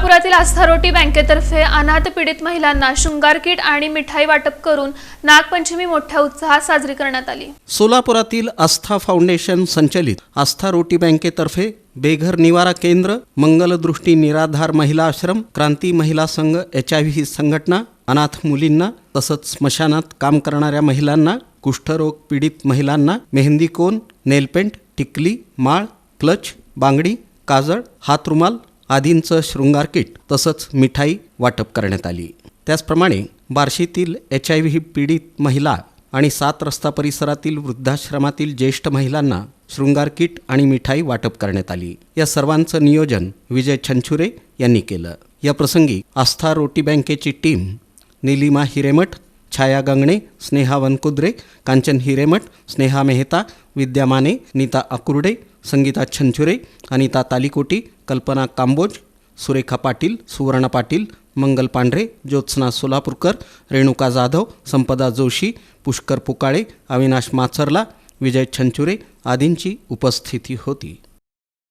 सोलापुरातील आस्था रोटी बँकेतर्फे अनाथ पीडित महिलांना शृंगार किट आणि मिठाई वाटप करून नागपंचमी मोठ्या उत्साहात साजरी करण्यात आली. सोलापुरातील आस्था फाउंडेशन संचलित आस्था रोटी बँकेतर्फे बेघर निवारा केंद्र मंगलदृष्टी निराधार महिला आश्रम क्रांती महिला संघ एच आय व्ही संघटना अनाथ मुलींना तसंच स्मशानात काम करणाऱ्या महिलांना कुष्ठरोग पीडित महिलांना मेहंदी कोन नेलपेंट टिकली माळ क्लच बांगडी काजळ हातरुमाल आदींचं शृंगार किट तसंच मिठाई वाटप करण्यात आली. त्याचप्रमाणे बार्शीतील एच आय व्ही पीडित महिला आणि सात रस्ता परिसरातील वृद्धाश्रमातील ज्येष्ठ महिलांना शृंगार किट आणि मिठाई वाटप करण्यात आली. या सर्वांचं नियोजन विजय छंछुरे यांनी केलं. या प्रसंगी आस्था रोटी बँकेची टीम निलिमा हिरेमठ छाया गंगणे स्नेहा वनकुद्रे कांचन हिरेमठ स्नेहा मेहता विद्या माने नीता अकुर्डे संगीता छंछुरे अनिता तालिकोटी कल्पना कांबोज सुरेखा पाटील सुवर्ण पाटील मंगल पांढरे ज्योत्सना सोलापूरकर रेणुका जाधव संपदा जोशी पुष्कर पुकाळे अविनाश माचरला विजय छंचुरे आदींची उपस्थिती होती